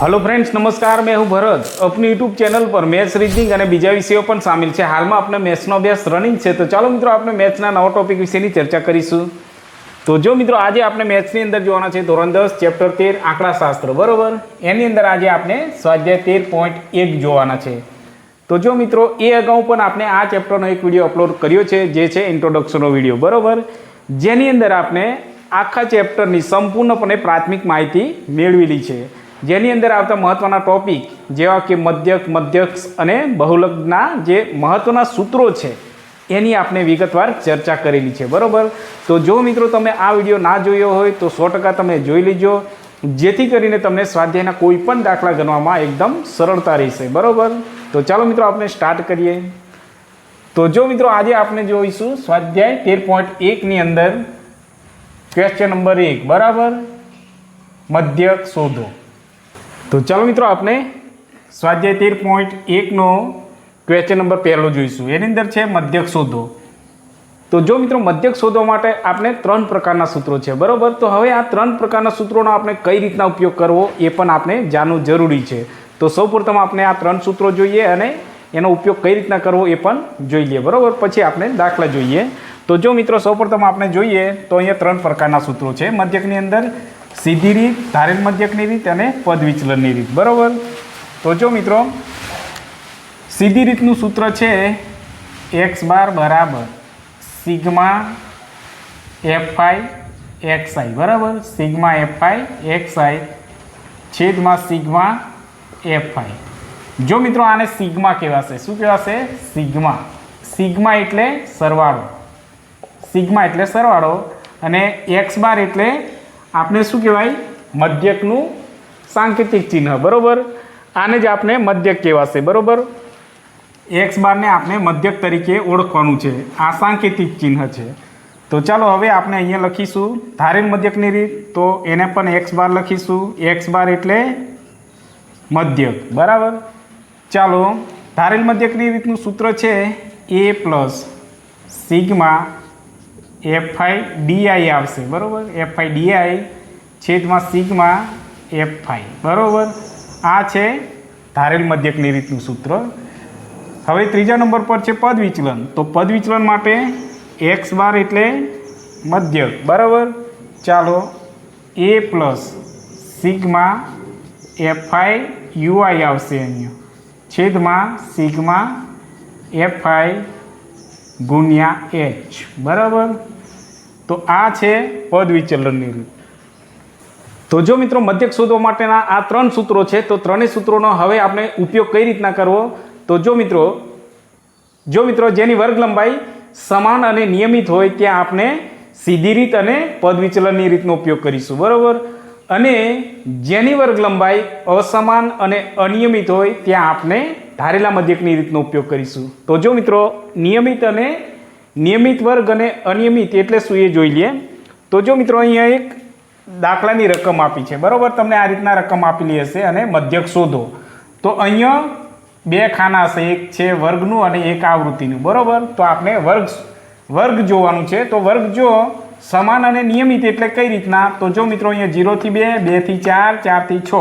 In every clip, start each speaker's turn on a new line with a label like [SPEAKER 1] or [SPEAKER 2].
[SPEAKER 1] Hello friends નમસ્કાર. મેં હું ભરત. અપની યુટ્યુબ ચેનલ પર મેચ રીડિંગ અને બીજા વિષયો પણ સામેલ છે. હાલમાં આપણે મેથ્સનો અભ્યાસ રનિંગ છે. તો ચાલો મિત્રો, આપણે મેથ્સના નવા ટોપિક વિશેની ચર્ચા કરીશું. તો જો મિત્રો, આજે આપણે મેથ્સની અંદર જોવાના છે ધોરણ દસ ચેપ્ટર તેર, આંકડાશાસ્ત્ર. બરાબર? એની અંદર આજે આપણે સ્વાધ્યાય તેર પોઈન્ટ એક જોવાના છે. તો જો મિત્રો, એ અગાઉ પણ આપણે આ ચેપ્ટરનો એક વીડિયો અપલોડ કર્યો છે, જે છે ઇન્ટ્રોડક્શનનો વીડિયો બરાબર? જેની અંદર આપણે આખા ચેપ્ટરની સંપૂર્ણપણે પ્રાથમિક માહિતી મેળવેલી છે. જેની અંદર આવતા મહત્ત્વના ટોપિક જેવા કે મધ્યક, મધ્યક્ષ અને બહુલકના જે મહત્ત્વના સૂત્રો છે, એની આપણે વિગતવાર ચર્ચા કરેલી છે. બરાબર? તો જો મિત્રો તમે આ વીડિયો ના જોયો હોય, તો સો ટકા તમે જોઈ લેજો. જેથી કરીને તમને સ્વાધ્યાયના કોઈ પણ દાખલા ગણવામાં એકદમ સરળતા રહેશે. બરાબર? તો ચાલો મિત્રો આપણે સ્ટાર્ટ કરીએ. તો જો મિત્રો આજે આપણે જોઈશું સ્વાધ્યાય તેર પોઈન્ટ એકની અંદર ક્વેશ્ચન નંબર એક. બરાબર? મધ્યક શોધો. તો ચાલો મિત્રો આપણે સ્વાધ્યાય તેર પોઈન્ટ એકનો ક્વેશ્ચન નંબર પહેલો જોઈશું. એની અંદર છે મધ્યક શોધો. તો જો મિત્રો મધ્યક શોધવા માટે આપણે ત્રણ પ્રકારના સૂત્રો છે, બરાબર? તો હવે આ ત્રણ પ્રકારના સૂત્રોનો આપણે કઈ રીતના ઉપયોગ કરવો એ પણ આપણે જાણવું જરૂરી છે. તો સૌપ્રથમ આપણે આ ત્રણ સૂત્રો જોઈએ અને એનો ઉપયોગ કઈ રીતના કરવો એ પણ જોઈ લઈએ, બરાબર? પછી આપણે દાખલા જોઈએ. તો જો મિત્રો સૌપ્રથમ આપણે જોઈએ તો અહીંયા ત્રણ પ્રકારના સૂત્રો છે. મધ્યકની અંદર સીધી રીત, ધારેલ મધ્યકની રીત અને પદ વિચલનની રીત. બરાબર? તો જો મિત્રો, સીધી રીતનું સૂત્ર છે એક્સ બાર બરાબર sigma f i x i બરાબર? Sigma f i x i છેદમાં સિગ્મા એફ આઈ જો મિત્રો આને સિગ્મા કહેવાશે, શું કહેવાશે? સિગ્મા. સિગ્મા એટલે સરવાળો. સિગ્મા એટલે સરવાળો અને એક્સ બાર એટલે આપણે શું કહેવાય? મધ્યકનું સાંકેતિક ચિહ્ન, બરાબર? આને જ આપણે મધ્યક કહેવાશે, બરાબર? એક્સ બારને આપણે મધ્યક તરીકે ઓળખવાનું છે. આ સાંકેતિક ચિહ્ન છે. તો ચાલો હવે આપણે અહીંયા લખીશું. ધારેલ મધ્યકની રીત, તો એને પણ એક્સ બાર લખીશું. એક્સ બાર એટલે મધ્યક, બરાબર? ચાલો ધારેલ મધ્યકની રીતનું સૂત્ર છે A plus sigma FI DI આવશે, બરાબર? એફઆઈ ડીઆઈ છેદમાં સિગમા એફ આઈ બરાબર? આ છે ધારેલ મધ્યકની રીતનું સૂત્ર. હવે ત્રીજા નંબર પર છે પદ વિચલન. તો પદ વિચલન માટે એક્સ બાર એટલે મધ્યક, બરાબર? ચાલો A plus sigma f i u i આવશે અહીંયા. છેદમાં સિગ્મા એફઆઈ ગુણ્યા એચ બરાબર? તો આ છે પદ વિચલનની રીત. તો જો મિત્રો મધ્યક શોધવા માટેના આ ત્રણ સૂત્રો છે, તો ત્રણેય સૂત્રોનો હવે આપણે ઉપયોગ કઈ રીતના કરવો? તો જો મિત્રો જો મિત્રો જેની વર્ગ લંબાઈ સમાન અને નિયમિત હોય, ત્યાં આપણે સીધી રીત અને પદ વિચલનની રીતનો ઉપયોગ કરીશું. બરાબર? અને જેની વર્ગ લંબાઈ અસમાન અને અનિયમિત હોય, ત્યાં આપણે ધારેલા મધ્યકની રીતનો ઉપયોગ કરીશું. તો જો મિત્રો, નિયમિત અને નિયમિત વર્ગ અને અનિયમિત એટલે શું એ જોઈ લઈએ. તો જો મિત્રો, અહીંયા એક દાખલાની રકમ આપી છે. બરાબર? તમને આ રીતના રકમ આપેલી હશે અને મધ્યક શોધો. તો અહીંયા બે ખાના હશે. એક છે વર્ગનું અને એક આવૃત્તિનું. બરાબર? તો આપણે વર્ગ વર્ગ જોવાનું છે. તો વર્ગ જો સમાન અને નિયમિત એટલે કઈ રીતના? તો જો મિત્રો, અહીંયા જીરોથી બે, બેથી ચાર, ચારથી છ,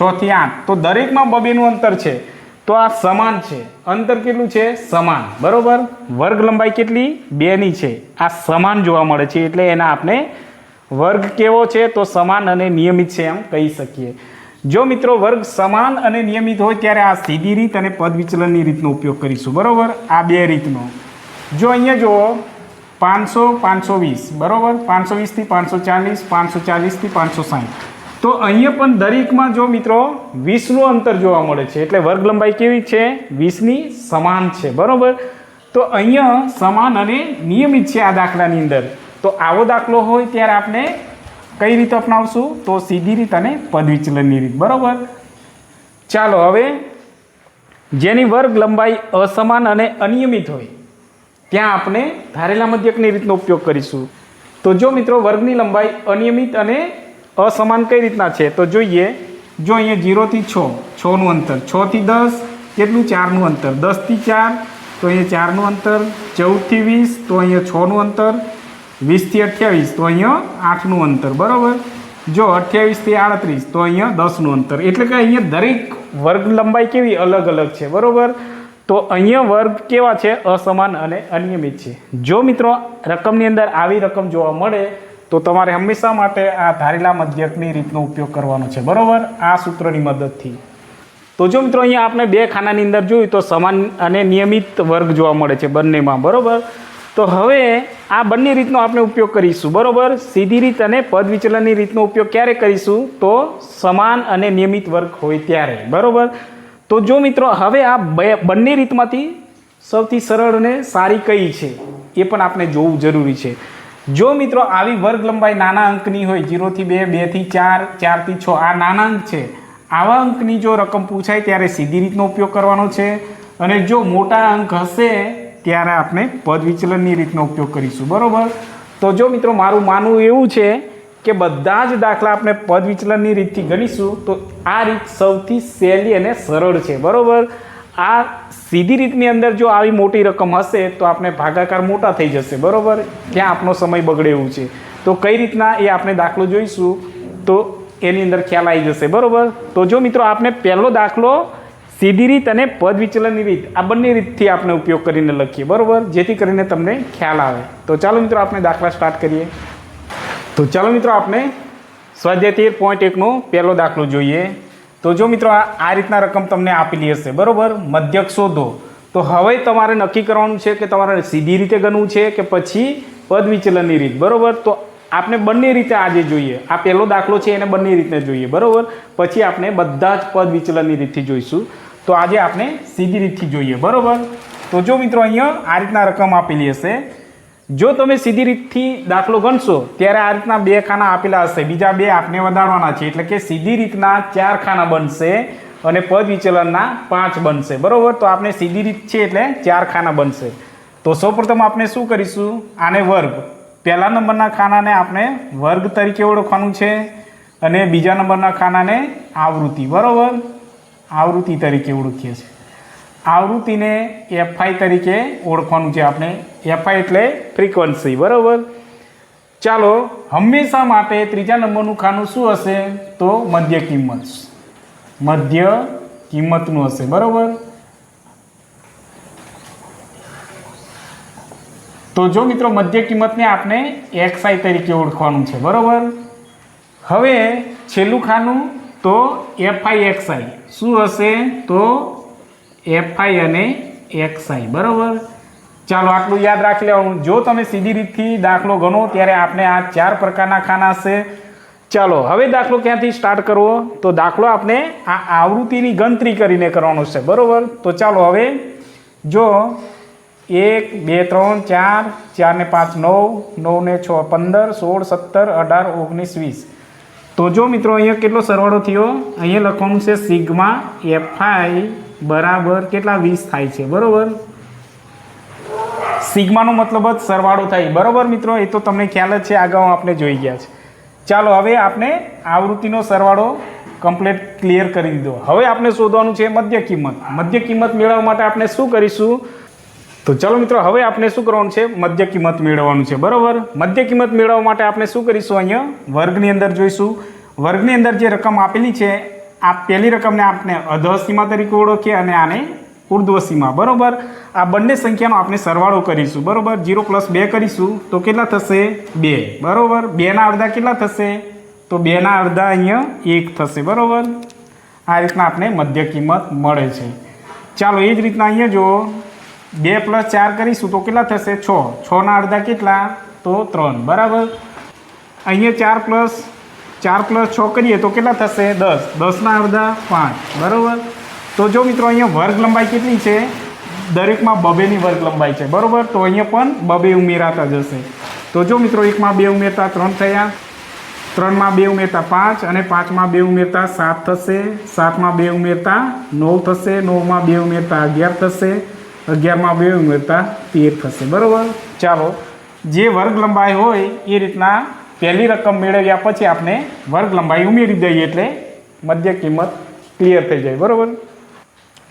[SPEAKER 1] છથી આઠ. તો દરેકમાં બબેનું અંતર છે. તો આ સમાન છે. અંતર કેટલું છે? સમાન. બરાબર? વર્ગ લંબાઈ કેટલી? બેની છે. આ સમાન જોવા મળે છે. એટલે એના આપણે વર્ગ કેવો છે? તો સમાન અને નિયમિત છે એમ કહી શકીએ. જો મિત્રો વર્ગ સમાન અને નિયમિત હોય, ત્યારે આ સીધી રીત અને પદ વિચલનની રીતનો ઉપયોગ કરીશું. બરાબર? આ બે રીતનો. જો અહીંયા જુઓ, પાંચસો પાંચસો વીસ. બરાબર? પાંચસો વીસથી પાંચસો ચાલીસ, પાંચસો ચાલીસથી પાંચસો સાઠ તો અહીંયા પણ દરેકમાં જો મિત્રો વીસનું અંતર જોવા મળે છે, એટલે વર્ગ લંબાઈ કેવી છે? વીસની સમાન છે, બરાબર? તો અહીંયા સમાન અને નિયમિત છે આ દાખલાની અંદર. તો આવો દાખલો હોય ત્યારે આપણે કઈ રીત અપનાવશું? તો સીધી રીત અને પદવિચલનની રીત, બરાબર? ચાલો હવે, જેની વર્ગ લંબાઈ અસમાન અને અનિયમિત હોય, ત્યાં આપણે ધારેલા મધ્યકની રીતનો ઉપયોગ કરીશું. તો જો મિત્રો, વર્ગની લંબાઈ અનિયમિત અને અસમાન કઈ રીતના છે? તો જોઈએ, જો અહીંયા જીરોથી છ, છનું અંતર. છથી દસ, કેટલું? ચારનું અંતર. દસથી ચાર, તો અહીંયા ચારનું અંતર. ચૌદથી વીસ, તો અહીંયા છનું અંતર. વીસથી અઠ્યાવીસ, તો અહીંયા આઠનું અંતર. બરાબર? જો અઠ્યાવીસથી આડત્રીસ, તો અહીંયા દસનું અંતર. એટલે કે અહીંયા દરેક વર્ગ લંબાઈ કેવી અલગ અલગ છે? બરાબર? તો અહીંયા વર્ગ કેવા છે? અસમાન અને અનિયમિત છે. જો મિત્રો, રકમની અંદર આવી રકમ જોવા મળે તો તમારે હંમેશા માટે આ ધારેલા મધ્યકની રીતનો ઉપયોગ કરવાનો છે. બરાબર? આ સૂત્રની મદદથી. તો જો મિત્રો અહીંયા આપણે બે ખાનાની અંદર જોયું તો સમાન અને નિયમિત વર્ગ જોવા મળે છે બંનેમાં. બરાબર? તો હવે આ બંને રીતનો આપણે ઉપયોગ કરીશું. બરાબર? સીધી રીત અને પદ વિચલનની રીતનો ઉપયોગ ક્યારે કરીશું? તો સમાન અને નિયમિત વર્ગ હોય ત્યારે. બરાબર? તો જો મિત્રો હવે આ બંને રીતમાંથી સૌથી સરળ અને સારી કઈ છે એ પણ આપણે જોવું જરૂરી છે. જો મિત્રો આવી વર્ગ લંબાઈ નાના અંકની હોય જીરોથી બે બેથી ચાર ચારથી છ, આ નાના અંક છે. આવા અંકની જો રકમ પૂછાય ત્યારે સીધી રીતનો ઉપયોગ કરવાનો છે. અને જો મોટા અંક હશે ત્યારે આપણે પદ વિચલનની રીતનો ઉપયોગ કરીશું. બરાબર? તો જો મિત્રો મારું માનવું એવું છે કે બધા જ દાખલા આપણે પદ વિચલનની રીતથી ગણીશું, તો આ રીત સૌથી સહેલી અને સરળ છે. બરાબર? આ સીધી રીતની અંદર જો આવી મોટી રકમ હશે, તો આપણે ભાગાકાર મોટા થઈ જશે, બરાબર? ત્યાં આપણો સમય બગડે એવું છે. તો કઈ રીતના એ આપણે દાખલો જોઈશું, તો એની અંદર ખ્યાલ આવી જશે, બરાબર? તો જો મિત્રો આપણે પહેલો દાખલો સીધી રીત અને પદ વિચલનની રીત, આ બંને રીતથી આપણે ઉપયોગ કરીને લખીએ, બરાબર? જેથી કરીને તમને ખ્યાલ આવે. તો ચાલો મિત્રો આપણે દાખલા સ્ટાર્ટ કરીએ. તો ચાલો મિત્રો આપણે સ્વાધ્યાય તેર પોઈન્ટ એકનો પહેલો દાખલો જોઈએ. તો જો મિત્રો આ રીતના રકમ તમને આપેલી હશે, બરાબર? મધ્યક શોધો. તો હવે તમારે નક્કી કરવાનું છે કે તમારે સીધી રીતે ગણવું છે કે પછી પદ વિચલનની રીત, બરાબર? તો આપણે બંને રીતે આજે જોઈએ. આ પહેલો દાખલો છે, એને બંને રીતે જોઈએ, બરાબર? પછી આપણે બધા જ પદ વિચલનની રીતથી જોઈશું. તો આજે આપણે સીધી રીતથી જોઈએ, બરાબર? તો જો મિત્રો અહીંયા આ રીતના રકમ આપેલી હશે. જો તમે સીધી રીતથી દાખલો ગણશો, ત્યારે આ રીતના બે ખાના આપેલા હશે. બીજા બે આપને વધારવાના છે. એટલે કે સીધી રીતના ચાર ખાના બનશે અને પદ વિચલનના પાંચ બનશે. બરાબર? તો આપણે સીધી રીત છે એટલે ચાર ખાના બનશે. તો સૌપ્રથમ આપણે શું કરીશું? આને વર્ગ. પહેલા નંબરના ખાનાને આપણે વર્ગ તરીકે ઓળખવાનું છે અને બીજા નંબરના ખાનાને આવૃત્તિ. બરાબર? આવૃત્તિ તરીકે ઓળખીએ છીએ. આવૃત્તિને એફઆઈ તરીકે ઓળખવાનું છે આપણે. એફઆઈ એટલે ફ્રીક્વન્સી બરાબર? ચાલો, હંમેશા માટે ત્રીજા નંબરનું ખાનું શું હશે? તો મધ્ય કિંમત. મધ્ય કિંમતનું હશે, બરાબર? તો જો મિત્રો, મધ્ય કિંમતને આપણે એક્સઆઈ તરીકે ઓળખવાનું છે, બરાબર? હવે છેલ્લું ખાનું, તો એફઆઈ એક્સઆઈ શું હશે? તો એફઆઈ અને એક્સઆઈ બરાબર? ચાલો, આટલું યાદ રાખી લેવાનું. જો તમે સીધી રીતથી દાખલો ગણો, ત્યારે આપણે આ ચાર પ્રકારના ખાના હશે. ચાલો, હવે દાખલો ક્યાંથી સ્ટાર્ટ કરવો? તો દાખલો આપણે આ આવૃત્તિની ગણતરી કરીને કરવાનો છે, બરાબર? તો ચાલો, હવે જો એક, બે, ત્રણ, ચાર ચાર ને પાંચ, નવ નવ ને છ, પંદર, સોળ, સત્તર, અઢાર, ઓગણીસ, વીસ. તો જો મિત્રો, અહીંયા કેટલો સરવાળો થયો? અહીંયા લખવાનું છે સિગ્મા એફઆઈ બરાબર કેટલા વીસ થાય છે, બરોબર? સિગ્માનો મતલબ જ સરવાળો થાય. બરોબર મિત્રો, એ તો તમને ખ્યાલ જ છે, અગાઉ આપણે જોઈ ગયા છે. ચાલો, હવે આપણે આવૃત્તિનો સરવાળો કમ્પ્લીટ ક્લિયર કરી દીધો. હવે આપણે શોધવાનું છે મધ્ય કિંમત. મધ્ય કિંમત મેળવવા માટે આપણે શું કરીશું? તો ચાલો મિત્રો, હવે આપણે શું કરવાનું છે? મધ્ય કિંમત મેળવવાનું છે, બરાબર? મધ્ય કિંમત મેળવવા માટે આપણે શું કરીશું અહીંયા? વર્ગની અંદર જોઈશું. વર્ગની અંદર જે રકમ આપેલી છે આ પહેલી રકમને આપણે અધસીમા તરીકે ઓળખીએ અને આને ઉર્ધ્વસીમા, બરાબર? આ બંને સંખ્યાનો આપણે સરવાળો કરીશું, બરાબર? જીરો પ્લસ બે કરીશું, તો કેટલા થશે? બે, બરાબર? બેના અડધા કેટલા થશે? તો બેના અડધા અહીંયા એક થશે, બરાબર? આ રીતના આપણે મધ્ય કિંમત મળે છે. ચાલો, એ જ રીતના અહીંયા જુઓ. બે પ્લસ ચાર કરીશું, તો કેટલા થશે? છ. છના અડધા કેટલા? તો ત્રણ, બરાબર? અહીંયા ચાર પ્લસ ચાર પ્લસ છ કરીએ તો કેટલા થશે? દસ. દસના અડધા પાંચ. બરાબર? તો જો મિત્રો અહીંયા વર્ગ લંબાઈ કેટલી છે? દરેકમાં બબેની વર્ગ લંબાઈ છે. બરાબર? તો અહીંયા પણ બબે ઉમેરાતા જશે. તો જો મિત્રો એકમાં બે ઉમેરતા ત્રણ થયા. ત્રણમાં બે ઉમેરતા પાંચ અને પાંચમાં બે ઉમેરતા સાત થશે. સાતમાં બે ઉમેરતા નવ થશે. નવમાં બે ઉમેરતા અગિયાર થશે. અગિયારમાં બે ઉમેરતા તેર થશે. બરાબર? ચાલો, જે વર્ગ લંબાઈ હોય એ રીતના પહેલી રકમ મેળવ્યા પછી આપણે વર્ગ લંબાઈ ઉમેરી દઈએ એટલે મધ્ય કિંમત ક્લિયર થઈ જાય. બરાબર?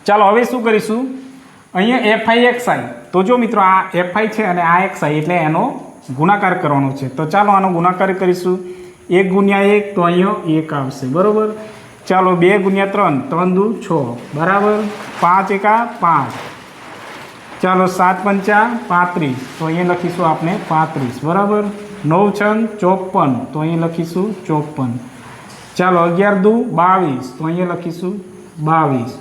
[SPEAKER 1] ચાલો, હવે શું કરીશું? અહીંયા એફઆઈ એક્સઆઈ તો જો મિત્રો, આ એફઆઈ છે અને આ એક્સ આઈ એટલે એનો ગુણાકાર કરવાનો છે. તો ચાલો આનો ગુણાકાર કરીશું. એક ગુણ્યા એક તો અહીંયા એક આવશે. બરાબર? ચાલો, બે ગુણ્યા ત્રણ. ત્રણ દુ છ. બરાબર? પાંચ એકા પાંચ. ચાલો, સાત પંચા પાંત્રીસ. તો અહીંયા લખીશું આપણે પાંત્રીસ. બરાબર? નવ છંગ ચોપન, તો અહીં લખીશું ચોપન. ચાલો, અગિયાર દુ, બાવીસ, તો અહીંયા લખીશું બાવીસ.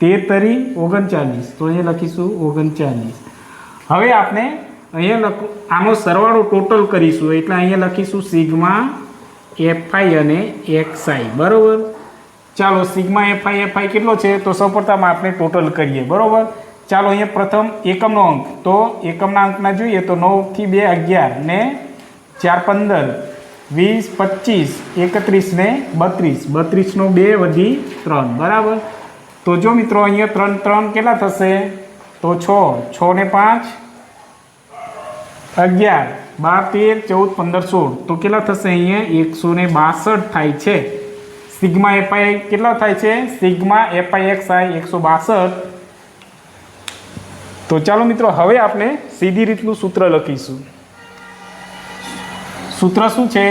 [SPEAKER 1] તેતરી, ઓગણચાલીસ, તો અહીંયા લખીશું ઓગણચાલીસ. હવે આપણે અહીંયા લખ, આનો સરવાળો ટોટલ કરીશું, એટલે અહીંયા લખીશું સિગ્મા એફઆઈ અને એક્સઆઈ, બરાબર? ચાલો, સિગ્મા એફઆઈ એફઆઈ કેટલો છે? તો સૌપ્રથમ આપણે ટોટલ કરીએ, બરાબર? ચાલો, અહીંયા પ્રથમ એકમનો અંક, તો એકમના અંકના જોઈએ, તો નવથી બે અગિયાર ને ચાર પંદર, વીસ, પચીસ, એકત્રીસ ને બત્રીસ. બત્રીસનો બે વધી ત્રણ, બરાબર? તો જો મિત્રો અહીંયા ત્રણ ત્રણ કેટલા થશે? તો છ છ ને પાંચ, અગિયાર, બાર, તેર, ચૌદ, પંદર, સોળ. તો કેટલા થશે અહીંયા? એકસો ને બાસઠ થાય છે. સિગ્મા એફઆઈ કેટલા થાય છે? સિગ્મા એફઆઈ એક્સ આઈ એકસો બાસઠ. તો ચાલો મિત્રો, હવે આપણે સીધી રીતનું સૂત્ર લખીશું. સૂત્ર શું છે?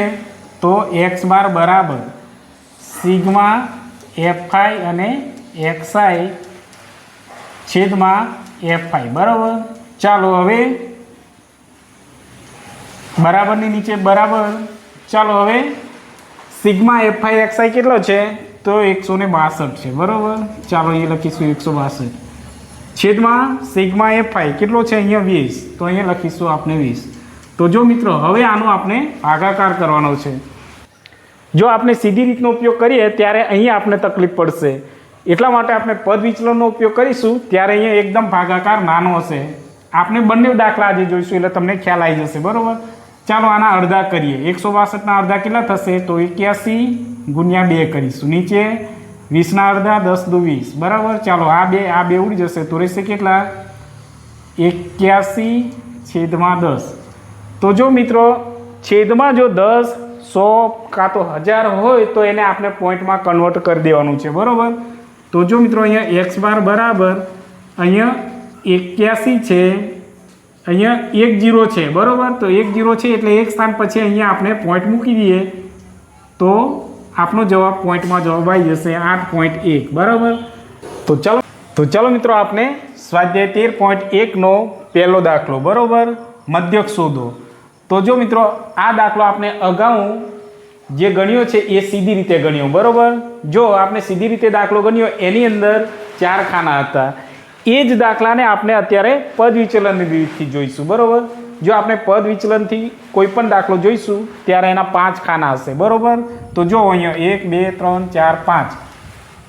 [SPEAKER 1] તો એક્સ બાર બરાબર સિગ્મા એફઆઈ અને એક્સઆઈ છેદમાં એફઆઈ બરાબર? ચાલો હવે બરાબરની નીચે બરાબર. ચાલો હવે સિગ્મા એફઆઈ એક્સઆઈ કેટલો છે? તો એકસો ને બાસઠ છે. બરાબર? ચાલો એ લખીશું એકસો બાસઠ. છેદમાં સિગ્મા એફઆઈ કેટલો છે? અહીંયા વીસ. તો અહીંયા લખીશું આપણે વીસ. તો જો મિત્રો, હવે આનો આપણે ભાગાકાર કરવાનો છે. જો આપણે સીધી રીતનો ઉપયોગ કરીએ, ત્યારે અહીં આપણે તકલીફ પડશે. એટલા માટે આપણે પદ વિચલનનો ઉપયોગ કરીશું, ત્યારે અહીંયા એકદમ ભાગાકાર નાનો હશે. આપણે બંને દાખલા આજે જોઈશું, એટલે તમને ખ્યાલ આવી જશે, બરાબર? ચાલો આના અડધા કરીએ. એકસો બાસઠના અડધા કેટલા થશે? તો એક્યાસી ગુણ્યા બે કરીશું. નીચે વીસના અડધા, દસ દુ વીસ. બરાબર? ચાલો, આ બે આ બે ઉડી જશે. તો રહેશે કેટલા? એક્યાસી છેદમાં દસ. તો જો મિત્રો, છેદમાં જો દસ, સો કાં તો હજાર હોય તો એને આપણે પોઈન્ટમાં કન્વર્ટ કરી દેવાનું છે, બરાબર? તો જો મિત્રો, અહીંયા એક્સ બાર બરાબર, અહીંયા એક્યાસી છે, અહીંયા એક જીરો છે, બરાબર? તો એક જીરો છે એટલે એક સ્થાન પછી અહીંયા આપણે પોઈન્ટ મૂકી દઈએ, તો આપનો જવાબ પોઈન્ટમાં જવાબ આવી જશે આઠ પોઈન્ટ એક, બરાબર? તો ચાલો તો ચાલો મિત્રો આપણે સ્વાધ્યાય તેર પોઈન્ટ એકનો પહેલો દાખલો, બરાબર? મધ્યક શોધો. તો જો મિત્રો, આ દાખલો આપણે અગાઉ જે ગણ્યો છે, એ સીધી રીતે ગણ્યો, બરાબર? જો આપણે સીધી રીતે દાખલો ગણ્યો, એની અંદર ચાર ખાના હતા. એ જ દાખલાને આપણે અત્યારે પદ વિચલનની રીતથી જોઈશું, બરાબર? જો આપણે પદ વિચલનથી કોઈ પણ દાખલો જોઈશું, ત્યારે એના પાંચ ખાના હશે, બરાબર? તો જો અહીંયા એક, બે, ત્રણ, ચાર, પાંચ.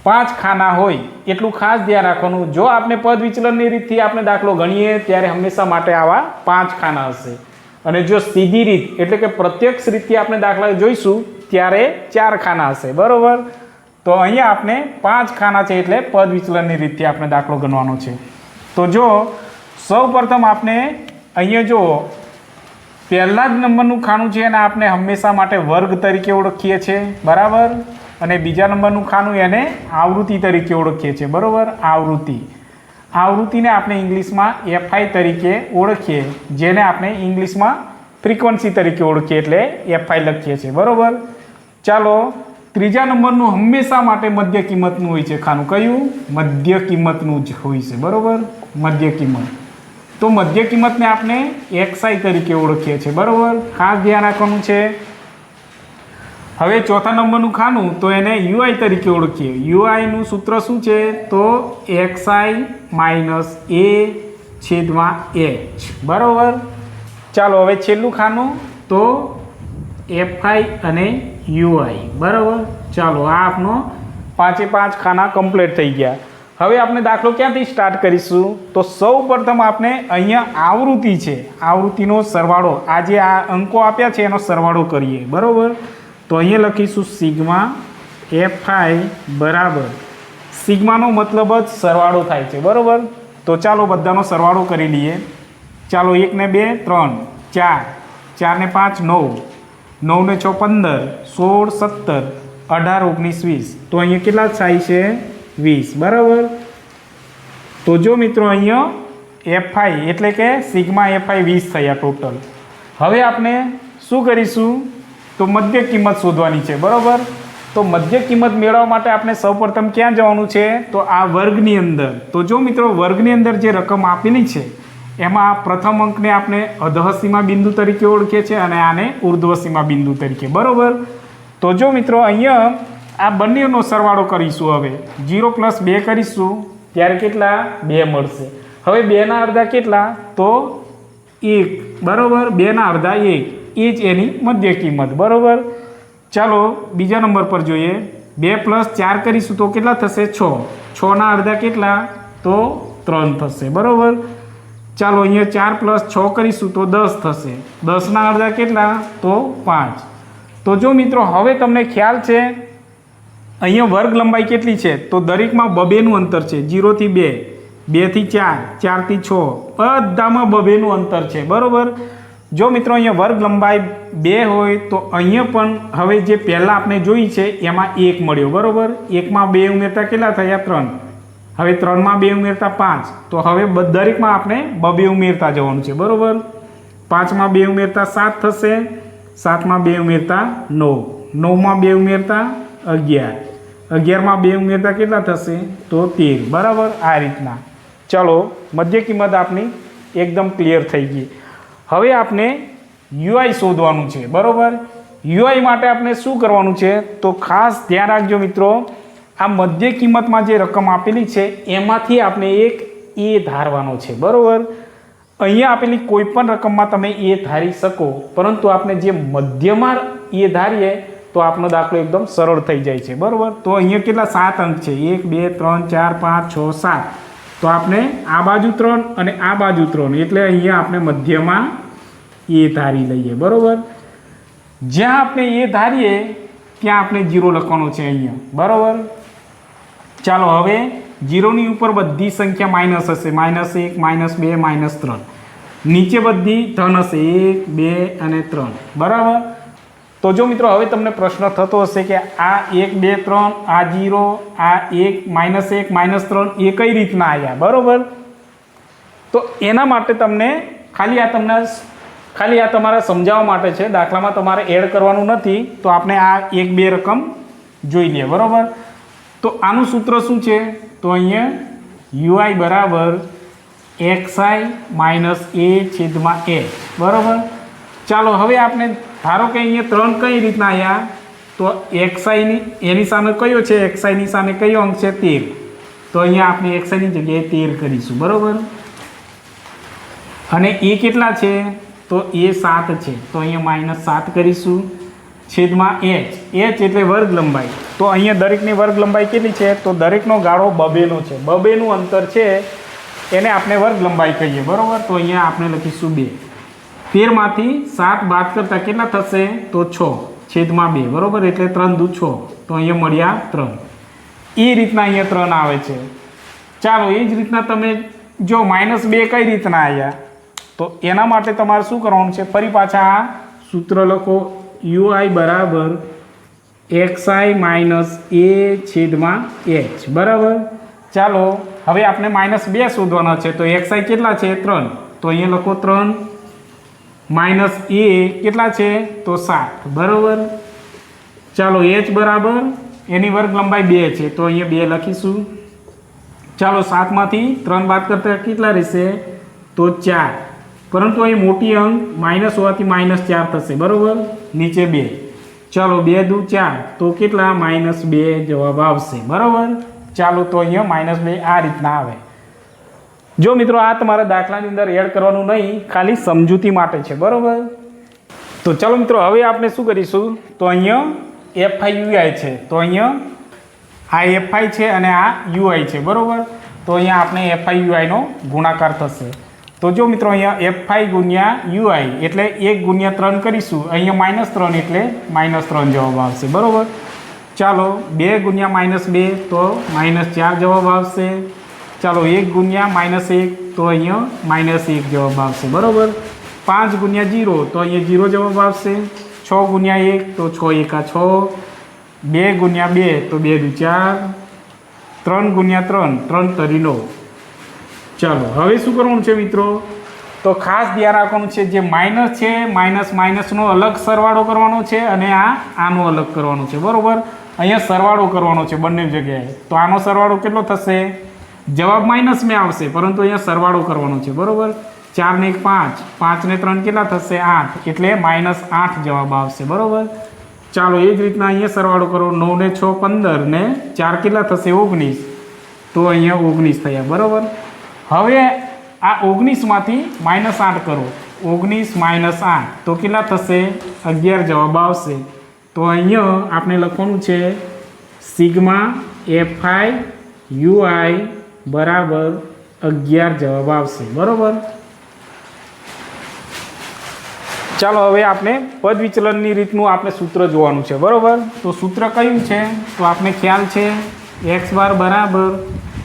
[SPEAKER 1] પાંચ ખાના હોય, એટલું ખાસ ધ્યાન રાખવાનું. જો આપણે પદ વિચલનની રીતથી આપણે દાખલો ગણીએ, ત્યારે હંમેશા માટે આવા પાંચ ખાના હશે. અને જો સીધી રીત, એટલે કે પ્રત્યક્ષ રીતે આપણે દાખલા જોઈશું, ત્યારે ચાર ખાના હશે, બરાબર? તો અહીંયા આપણે પાંચ ખાના છે એટલે પદ વિચલનની રીતથી આપણે દાખલો ગણવાનો છે. તો જો સૌ આપણે અહીંયા જો, પહેલા જ નંબરનું ખાનું છે એને આપણે હંમેશા માટે વર્ગ તરીકે ઓળખીએ છીએ બરાબર? અને બીજા નંબરનું ખાનું એને આવૃત્તિ તરીકે ઓળખીએ છીએ બરાબર? આવૃત્તિ. આવૃત્તિને આપણે ઇંગ્લિશમાં એફઆઈ તરીકે ઓળખીએ, જેને આપણે ઇંગ્લિશમાં ફ્રીક્વન્સી તરીકે ઓળખીએ એટલે એફઆઈ લખીએ છીએ. બરાબર? ચાલો, ત્રીજા નંબરનું હંમેશા માટે મધ્ય કિંમતનું હોય છે ખાનું. કયું? મધ્ય કિંમતનું જ હોય છે. બરાબર? મધ્ય કિંમત. તો મધ્ય કિંમતને આપણે એક્સઆઈ તરીકે ઓળખીએ છીએ. બરાબર? ખાસ ધ્યાન રાખવાનું છે. હવે ચોથા નંબરનું ખાનું, તો એને યુઆઈ તરીકે ઓળખીએ. યુઆઈનું સૂત્ર શું છે? તો એક્સઆઈ માઇનસ એ છેદમાં એચ. બરાબર? ચાલો હવે છેલ્લું ખાનું, તો એફઆઈ અને યુઆઈ. બરાબર? ચાલો, આ આપનો પાંચે પાંચ ખાના કમ્પ્લીટ થઈ ગયા. હવે આપણે દાખલો ક્યાંથી સ્ટાર્ટ કરીશું? તો સૌ પ્રથમ આપણે અહીંયા આવૃત્તિ છે. આવૃત્તિનો સરવાળો. આ જે આ અંકો આપ્યા છે, એનો સરવાળો કરીએ. બરાબર? તો અહીંયા લખીશું સિગ્મા એફઆઈ બરાબર. સિગ્માનો મતલબ જ સરવાળો થાય છે, બરાબર? તો ચાલો બધાનો સરવાળો કરી લઈએ. ચાલો એકને બે, ત્રણ, ચાર ચારને પાંચ, નવ નવને છ, પંદર, સોળ, સત્તર, અઢાર, ઓગણીસ, વીસ. તો અહીંયા કેટલા થાય છે? વીસ, બરાબર? તો જો મિત્રો અહીંયા એફઆઈ એટલે કે સિગ્મા એફઆઈ વીસ થયા ટોટલ. હવે આપણે શું કરીશું? તો મધ્ય કિંમત શોધવાની છે, બરાબર? તો મધ્ય કિંમત મેળવવા માટે આપણે સૌપ્રથમ ક્યાં જવાનું છે? તો આ વર્ગની અંદર. તો જો મિત્રો, વર્ગની અંદર જે રકમ આપેલી છે, એમાં પ્રથમ અંકને આપણે અધહસીમા બિંદુ તરીકે ઓળખીએ છીએ અને આને ઉર્ધ્વસીમા બિંદુ તરીકે, બરાબર? તો જો મિત્રો, અહીંયા આ બંનેનો સરવાળો કરીશું હવે. જીરો પ્લસ બે કરીશું, ત્યારે કેટલા? બે મળશે. હવે બેના અડધા કેટલા? તો એક, બરાબર? બેના અડધા એક. એ જ એની મધ્ય કિંમત, બરાબર? ચાલો, બીજા નંબર પર જોઈએ. બે પ્લસ ચાર કરીશું તો કેટલા થશે? છ. છના અડધા કેટલા? તો ત્રણ થશે, બરાબર? ચાલો, અહીંયા ચાર પ્લસ છ કરીશું તો દસ થશે. દસના અડધા કેટલા? તો પાંચ. તો જો મિત્રો, હવે તમને ખ્યાલ છે, અહીંયા વર્ગ લંબાઈ કેટલી છે? તો દરેકમાં બબેનું અંતર છે જીરોથી બે બેથી ચાર ચારથી છ. બધામાં બબેનું અંતર છે, બરાબર? જો મિત્રો અહીંયા વર્ગ લંબાઈ બે હોય, તો અહીંયા પણ હવે જે પહેલાં આપણે જોઈ છે, એમાં એક મળ્યો, બરાબર? એકમાં બે ઉમેરતા કેટલા થયા? ત્રણ. હવે ત્રણમાં બે ઉમેરતા પાંચ. તો હવે દરેકમાં આપણે બબે ઉમેરતા જવાનું છે, બરાબર? પાંચમાં બે ઉમેરતા સાત થશે, સાતમાં બે ઉમેરતા નવ. નવમાં બે ઉમેરતા અગિયાર. અગિયારમાં બે ઉમેરતા કેટલા થશે? તો તેર. બરાબર? આ રીતના. ચલો, મધ્ય કિંમત આપની એકદમ ક્લિયર થઈ ગઈ. હવે આપણે યુઆઈ શોધવાનું છે, બરાબર? યુઆઈ માટે આપણે શું કરવાનું છે? તો ખાસ ધ્યાન રાખજો મિત્રો, આ મધ્ય કિંમતમાં જે રકમ આપેલી છે, એમાંથી આપણે એક એ ધારવાનો છે, બરાબર? અહીંયા આપેલી કોઈ પણ રકમમાં તમે એ ધારી શકો, પરંતુ આપણે જે મધ્યમાં એ ધારીએ, તો આપણો દાખલો એકદમ સરળ થઈ જાય છે, બરાબર? તો અહીંયા કેટલા સાત અંક છે? એક, બે, ત્રણ, ચાર, પાંચ, છ, સાત. તો આપણે આ બાજુ ત્રણ અને આ બાજુ ત્રણ, એટલે અહીંયા આપણે મધ્યમાં એ ધારી લઈએ, બરાબર? જ્યાં આપણે એ ધારીએ, ત્યાં આપણે જીરો લખવાનો છે અહીંયા, બરાબર? ચાલો, હવે જીરોની ઉપર બધી સંખ્યા માઇનસ હશે, માઇનસ એક, માઇનસ બે, માઇનસ ત્રણ. નીચે બધી ધન હશે, એક, બે અને ત્રણ, બરાબર? તો જો મિત્રો, હવે તમને પ્રશ્ન થતો હશે કે આ એક, બે, ત્રણ, આ જીરો, આ એક, માઇનસ એક, માઇનસ ત્રણ, એ કઈ રીતના આવ્યા બરાબર? તો એના માટે તમને, ખાલી આ તમને ખાલી આ તમારે સમજાવવા માટે છે. દાખલામાં તમારે એડ કરવાનું નથી, તો આપણે આ એક, બે રકમ જોઈ લઈએ. બરાબર? તો આનું સૂત્ર શું છે? તો અહીંયા યુઆઈ બરાબર એક્સઆઈ માઇનસ એ છેદમાં એ બરાબર? ચાલો, હવે આપણે ધારો કે અહીંયા ત્રણ કઈ રીતના આવ્યા તો એક્સાઈની એની સામે કયો છે? એક્સાઈની સામે કયો અંક છે? તેર. તો અહીંયા આપણે એક્સાઈની જગ્યાએ તેર કરીશું, બરાબર? અને એ કેટલા છે? તો એ સાત છે. તો અહીંયા માઇનસ સાત કરીશું. છેદમાં એચ એચ એટલે વર્ગ લંબાઈ તો અહીંયા દરેકની વર્ગ લંબાઈ કેટલી છે? તો દરેકનો ગાળો બબેનો છે. બબેનું અંતર છે, એને આપણે વર્ગ લંબાઈ કહીએ, બરાબર? તો અહીંયા આપણે લખીશું બે. તેરમાંથી સાત બાદ કરતાં કેટલા થશે? તો છ. છેદમાં બે. બરાબર? એટલે ત્રણ દુ છ. તો અહીંયા મળ્યા ત્રણ. એ રીતના અહીંયા ત્રણ આવે છે. ચાલો, એ જ રીતના તમે જો માઇનસ બે કઈ રીતના આવ્યા તો એના માટે તમારે શું કરવાનું છે? ફરી પાછા આ સૂત્ર લખો. યુઆઈ બરાબર એક્સઆઈ માઇનસ એ છેદમાં એચ બરાબર? ચાલો, હવે આપણે માઇનસ બે શોધવાના છે. તો એક્સઆઈ કેટલા છે? ત્રણ. તો અહીંયા લખો ત્રણ. માઇનસ એ કેટલા છે? તો સાત. બરાબર? ચાલો એચ બરાબર. એની વર્ગ લંબાઈ બે છે. તો અહીંયા બે લખીશું. ચાલો સાતમાંથી ત્રણ બાદ કરતાં કેટલા રહેશે? તો ચાર. પરંતુ અહીં મોટી અંક માઇનસ હોવાથી માઇનસ ચાર થશે. બરાબર? નીચે બે. ચાલો બે દુ ચાર. તો કેટલા? માઇનસ બે જવાબ આવશે. બરાબર? ચાલો તો અહીંયા માઇનસ બે આ રીતના આવે. જો મિત્રો આ તમારા દાખલાની અંદર એડ કરવાનું નહીં, ખાલી સમજૂતી માટે છે, બરાબર? તો ચાલો મિત્રો, હવે આપણે શું કરીશું? તો અહીંયા એફઆઈ યુઆઈ છે. તો અહીંયા આ એફઆઈ છે અને આ યુઆઈ છે, બરાબર? તો અહીંયા આપણે એફઆઈ યુઆઈનો ગુણાકાર થશે. તો જો મિત્રો, અહીંયા એફઆઈ ગુણ્યા યુઆઈ એટલે એક ગુણ્યા ત્રણ કરીશું. અહીંયા માઇનસ ત્રણ એટલે માઇનસ ત્રણ જવાબ આવશે, બરાબર? ચાલો, બે ગુણ્યા માઇનસ બે તો માઇનસ ચાર જવાબ આવશે. ચાલો એક ગુણ્યા માઇનસ એક તો અહીંયા માઇનસ એક જવાબ આવશે, બરાબર? પાંચ ગુણ્યા જીરો તો અહીંયા જીરો જવાબ આવશે. છ ગુણ્યા એક તો છ એકા છ. બે ગુણ્યા બે તો બે દુ ચાર. ત્રણ ગુણ્યા ત્રણ ત્રણ તરી નવ. ચાલો, હવે શું કરવાનું છે મિત્રો? તો ખાસ ધ્યાન રાખવાનું છે, જે માઇનસ છે, માઇનસ માઇનસનો અલગ સરવાળો કરવાનો છે અને આ આનો અલગ કરવાનો છે, બરાબર? અહીંયા સરવાળો કરવાનો છે બંને જગ્યાએ. તો આનો સરવાળો કેટલો થશે? જવાબ માઇનસ મેં આવશે, પરંતુ અહીંયા સરવાળો કરવાનો છે, બરાબર? ચાર ને એક પાંચ પાંચ ને ત્રણ કેટલા થશે? આઠ, એટલે માઇનસ આઠ જવાબ આવશે, બરાબર? ચાલો, એ જ રીતના અહીંયા સરવાળો કરો, નવ ને છ પંદર ને ચાર કેટલા થશે? ઓગણીસ. તો અહીંયા ઓગણીસ થયા, બરાબર? હવે આ ઓગણીસમાંથી માઇનસ આઠ કરો. ઓગણીસ માઇનસ આઠ, તો કેટલા થશે? અગિયાર જવાબ આવશે. તો અહીંયા આપણે લખવાનું છે, સિગ્મા એફ આઈ યુઆઈ બરાબર અગિયાર જવાબ આવશે. બરાબર? ચાલો હવે આપણે પદ વિચલનની રીતનું આપણે સૂત્ર જોવાનું છે. બરાબર? તો સૂત્ર કયું છે? તો આપણે ખ્યાલ છે એક્સ બાર બરાબર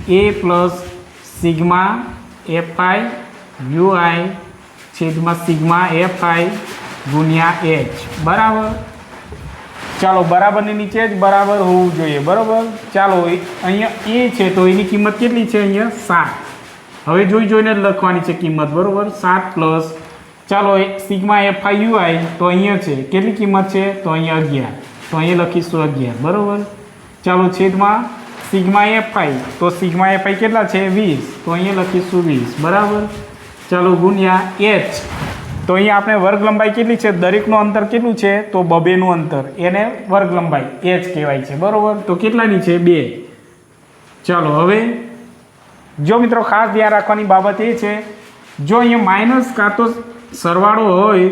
[SPEAKER 1] A plus sigma f i u i છેદમાં સિગ્મા એફ આઈ ગુણ્યા એચ. બરાબર? ચાલો બરાબરની નીચે જ બરાબર હોવું જોઈએ, બરાબર? ચાલો અહીંયા એ છે, તો એની કિંમત કેટલી છે અહીંયા? સાત. હવે જોઈ જોઈને લખવાની છે કિંમત, બરાબર? સાત પ્લસ, ચાલો sigma f i u i તો અહીંયા છે. કેટલી કિંમત છે? તો અહીંયા અગિયાર. તો અહીંયા લખીશું અગિયાર, બરાબર? ચાલો, છેદમાં સિગ્મા એફ આઈ તો સિગ્મા એફ આઈ કેટલા છે? વીસ. તો અહીંયા લખીશું વીસ, બરાબર? ચાલો, ગુણ્યા એચ. તો અહીંયા આપણે વર્ગ લંબાઈ કેટલી છે? દરેકનું અંતર કેટલું છે? તો બબેનું અંતર. એને વર્ગ લંબાઈ. જ કહેવાય છે. બરાબર? તો કેટલાની છે? બે. ચાલો, હવે જો મિત્રો ખાસ ધ્યાન રાખવાની બાબત એ છે, જો અહીંયા માઇનસ કાં તો સરવાળો હોય,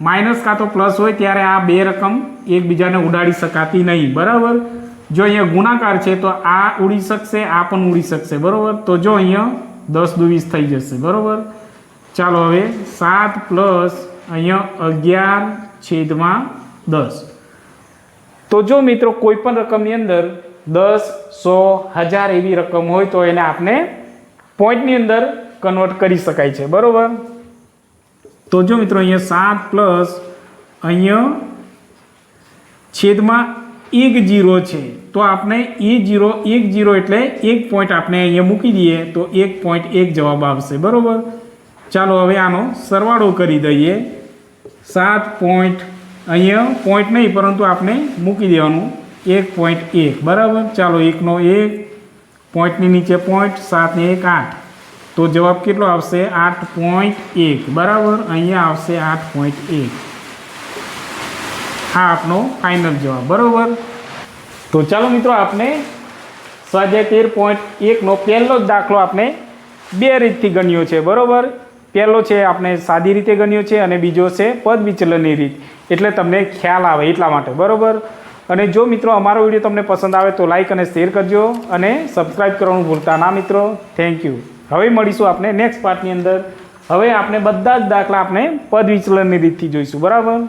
[SPEAKER 1] માઇનસ કાં તો પ્લસ હોય, ત્યારે આ બે રકમ એકબીજાને ઉડાડી શકાતી નહીં. બરાબર? જો અહીંયા ગુણાકાર છે, તો આ ઉડી શકશે, આ પણ ઉડી શકશે. બરાબર? તો જો અહીંયા દસ દુવીસ થઈ જશે. બરાબર? ચાલો હવે સાત પ્લસ અહીંયા અગિયાર છેદમાં દસ. તો જો મિત્રો કોઈ પણ રકમની અંદર દસ, સો, હજાર એવી રકમ હોય તો એને આપણે પોઈન્ટની અંદર કન્વર્ટ કરી શકાય છે. બરાબર? તો જો મિત્રો અહીંયા સાત પ્લસ અહીંયા છેદમાં એક જીરો છે, તો આપણે એ જીરો, એક જીરો એટલે એક પોઈન્ટ આપણે અહીંયા મૂકી દઈએ તો એક પોઈન્ટ એક જવાબ આવશે. બરોબર? ચાલો હવે આનો સરવાળો કરી દઈએ. સાત પોઈન્ટ, અહીંયા પોઈન્ટ નહીં, પરંતુ આપણે મૂકી દેવાનું. એક પોઈન્ટ એક, બરાબર? ચાલો એકનો એક, પોઈન્ટની નીચે પોઈન્ટ, સાતને એક, આઠ. તો જવાબ કેટલો આવશે? આઠ પોઈન્ટ એક, બરાબર? અહીંયા આવશે આઠ પોઈન્ટ એક. આ આપનો ફાઇનલ જવાબ, બરાબર? તો ચાલો મિત્રો આપણે સ્વાધ્યાય તેર પોઈન્ટ એકનો પહેલો જ દાખલો આપણે બે રીતથી ગણ્યો છે, બરાબર? પહેલો છે આપણે સાદી રીતે ગણ્યો છે અને બીજો છે પદ વિચલનની રીત. એટલે તમને ખ્યાલ આવે એટલા માટે, બરાબર? અને જો મિત્રો અમારો વીડિયો તમને પસંદ આવે તો લાઈક અને શેર કરજો અને સબસ્ક્રાઈબ કરવાનું ભૂલતા ના મિત્રો. થેન્ક યુ હવે મળીશું આપણે નેક્સ્ટ પાર્ટની અંદર. હવે આપણે બધા જ દાખલા આપણે પદ વિચલનની રીતથી જોઈશું, બરાબર?